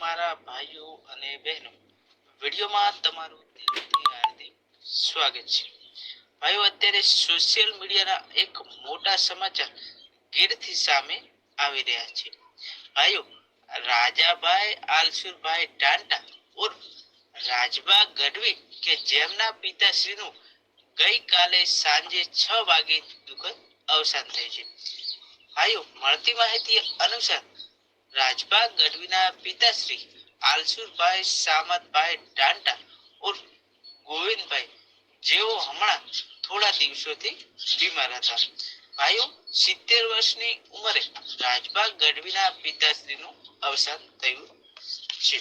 મારા ભાઈઓ અને બહેનો, વિડીયોમાં તમારું દિલથી હાર્દિક સ્વાગત છે. ભાઈઓ, અત્યારે સોશિયલ મીડિયાના એક મોટા સમાચાર ગીરથી સામે આવી રહ્યા છે. ભાઈઓ, રાજાભાઈ આલસુરભાઈ ટાંટા ઉર્ફ રાજબા ગઢવી કે જેમના પિતાશ્રીનું ગઈકાલે સાંજે છ વાગે દુઃખદ અવસાન થયું છે. ભાઈઓ, મળતી માહિતી અનુસાર રાજબા ગઢવીના પિતાશ્રી આલસુરભાઈ સામતભાઈ ડાંટા ઉર્ફ ગોવિંદભાઈ જેઓ હમણાં થોડા દિવસોથી બીમાર હતા. ભાઈઓ, સિત્તેર વર્ષની ઉંમરે રાજબા ગઢવીના પિતાશ્રીનું અવસાન થયું છે.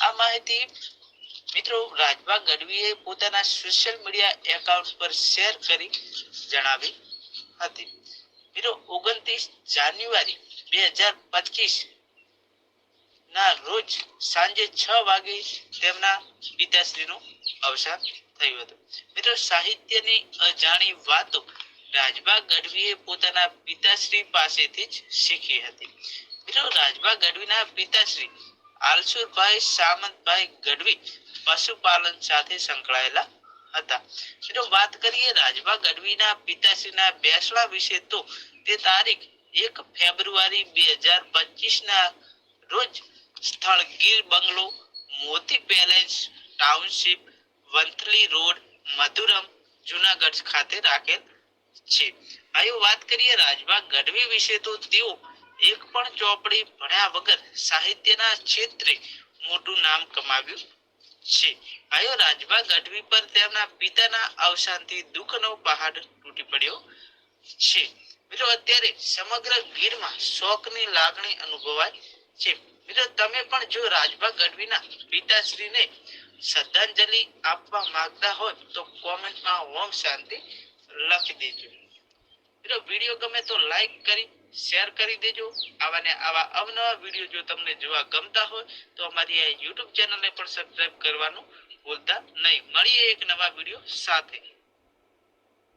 આ માહિતી મિત્રો રાજબા ગઢવીએ પોતાના સોશિયલ મીડિયા એકાઉન્ટ પર શેર કરી જણાવી હતી. મિત્રો, ઓગણત્રીસ જાન્યુઆરી બે હજાર પચીસ ના, રોજ સાંજે છ વાગે તેમના પિતાશ્રીનું અવસાન થયું હતું. મિત્રો, સાહિત્યની અજાણી વાતો રાજભા ગઢવીએ પોતાના પિતાશ્રી પાસેથી જ શીખી હતી. મિત્રો, રાજભા ગઢવીના પિતાશ્રી આલસુરભાઈ સામંતભાઈ ગઢવી પશુપાલન સાથે સંકળાયેલા હતા. મિત્રો, વાત કરીએ રાજભા ગઢવીના પિતાશ્રીના બેસણા વિશે તો તે તારીખ એક ફેબ્રુઆરી બે હજાર પચીસ ના રોજ સ્થળ Gir bungalow, Moti palace, township, Vanthali road, Madhuram, Junagadh ખાતે રાખેલ છે. આયો વાત કરીએ રાજભાગ ગઢવી વિશે, તો તેઓ એક પણ ચોપડી ભણ્યા વગર સાહિત્યના ક્ષેત્રે મોટું નામ કમાવ્યું છે. આયો રાજભા ગઢવી પર તેમના પિતાના અવસાનથી દુઃખનો પહાડ તૂટી પડ્યો છે. મિત્રો, અત્યારે સમગ્ર ગીરમાં શોકની લાગણી અનુભવાય છે. મિત્રો તમે પણ જો રાજભા ગઢવીના પિતાશ્રીને શ્રદ્ધાંજલિ આપવા માંગતા હોય તો કોમેન્ટમાં ઓમ શાંતિ લખી દેજો. મિત્રો, વીડિયો ગમે તો લાઈક કરી, શેર કરી દેજો. આવા ને આવા અવનવા વીડિયો જો તમને જોવા ગમતા હોય તો અમારી આ યુટ્યુબ ચેનલને પણ સબસ્ક્રાઇબ કરવાનું ભૂલતા નહીં. મળીએ એક નવા વીડિયો સાથે.